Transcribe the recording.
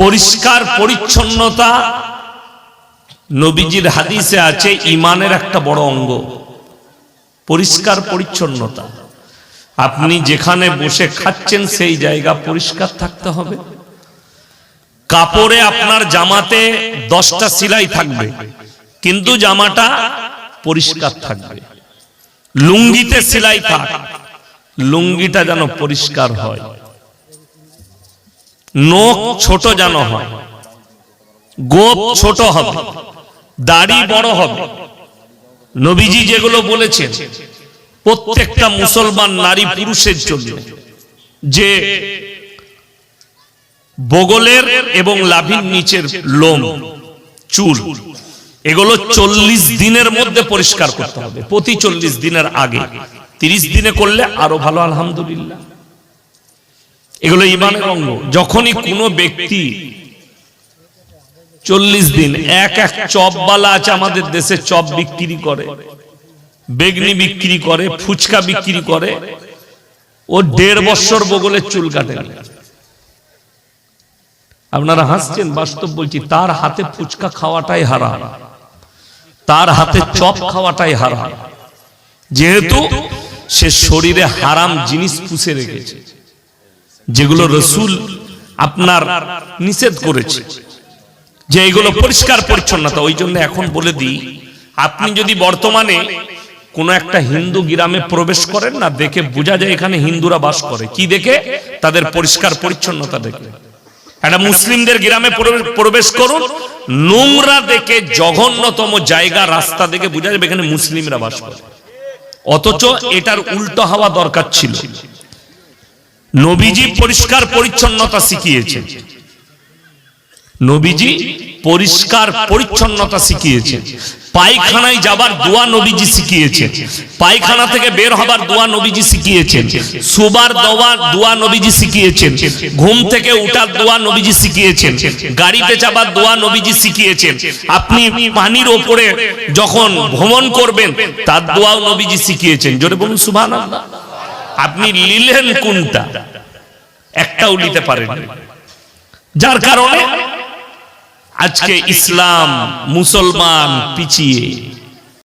পরিষ্কার পরিচ্ছন্নতা। নবীজির হাদিসে আছে, ইমানের একটা বড় অঙ্গ। পরিষ্কার পরিচ্ছন্নতা। আপনি যেখানে বসে খাচ্ছেন, সেই জায়গা পরিষ্কার থাকতে হবে। কাপড়ে আপনার জামাতে দশটা সেলাই থাকবে, কিন্তু জামাটা পরিষ্কার থাকবে। লুঙ্গিতে সেলাই থাক, লুঙ্গিটা যেন পরিষ্কার হয়। নখ ছোট যেন হয়, গোপ ছোট হবে, দাড়ি বড় হবে। নবীজি যেগুলো বলেছেন, প্রত্যেকটা মুসলমান নারী পুরুষের জন্য, যে বগলের এবং লাভির নিচের লোম, চুল, এগুলো চল্লিশ দিনের মধ্যে পরিষ্কার করতে হবে। প্রতি চল্লিশ দিনের আগে, তিরিশ দিনে করলে আরও ভালো, আলহামদুলিল্লাহ। এগুলো ইমানের অঙ্গ। যখনই কোনো ব্যক্তি চল্লিশ দিন এক এক চপবালা আছে আমাদের দেশে, চপ বিক্রি করে, বেগনি বিক্রি করে, ফুচকা বিক্রি করে, ও দেড় বছর বগলের চুল কাটে আপনারা হাসছেন, বাস্তব বলছি, তার হাতে ফুচকা খাওয়াটাই হারাম। তার হাতে চপ খাওয়াটাই হারা যেহেতু সে শরীরে হারাম জিনিস পুষে রেখেছে। যেগুলো রসুল আপনার নিষেধ করেছে, যে এগুলো পরিষ্কার পরিচ্ছন্নতা, ওই জন্য এখন বলে দিই, আপনি যদি বর্তমানে কোনো একটা হিন্দু গ্রামে প্রবেশ করেন না, দেখে বোঝা যায় এখানে হিন্দুরা বাস করে। কি দেখে? তাদের পরিষ্কার পরিচ্ছন্নতা দেখে। একটা মুসলিমদের গ্রামে প্রবেশ করুন, নোংরা দেখে জঘন্যতম জায়গা, রাস্তা দেখে বোঝা যাবে এখানে মুসলিমরা বাস করে। অথচ এটার উল্টো হওয়া দরকার ছিল। নবীজি পরিষ্কার পরিচ্ছন্নতা শিখিয়েছেন। নবীজি পরিষ্কার পরিচ্ছন্নতা শিখিয়েছেন। পায়খানায় যাবার দোয়া নবীজি শিখিয়েছেন। পায়খানা থেকে বের হবার দোয়া নবীজি শিখিয়েছেন। সুবার দোয়া দোয়া নবীজি শিখিয়েছেন। ঘুম থেকে উঠার দোয়া নবীজি শিখিয়েছেন। গাড়িতে যাবার দোয়া নবীজি শিখিয়েছেন। আপনি পানির ওপরে যখন ভ্রমণ করবেন, তার দোয়াও নবীজি শিখিয়েছেন। জোরে বলুন, সুবহানাল্লাহ। আপনি লিলেন কোনটা? একটাও নিতে পারেন। যার কারণে আজকে ইসলাম মুসলমান পিছিয়ে।